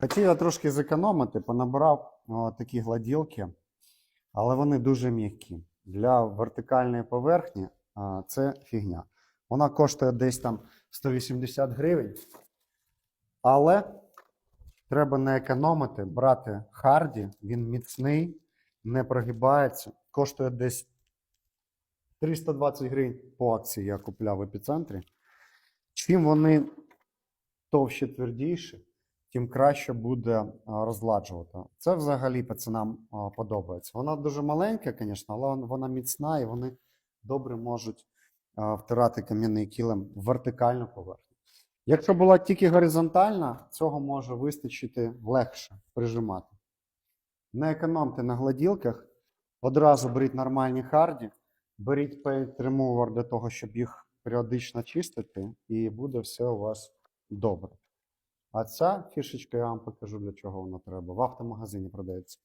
Хотів я трошки зекономити, понабирав о, такі гладілки, але вони дуже м'які. Для вертикальної поверхні а, це фігня. Вона коштує десь там 180 гривень. Але треба не економити, брати Харді, він міцний, не прогибається, коштує десь 320 гривень по акції я купляв в епіцентрі. Чим вони товще твердіші, тим краще буде розладжувати. Це взагалі пацанам подобається. Вона дуже маленька, звісно, але вона міцна і вони добре можуть втирати кам'яний килим в вертикальну поверхню. Якщо була тільки горизонтальна, цього може вистачити легше прижимати. Не економте на гладілках, одразу беріть нормальні харді, беріть Paint Remover для того, щоб їх періодично чистити, і буде все у вас добре. А ця фішечка я вам покажу, для чого вона треба. В автомагазині продається.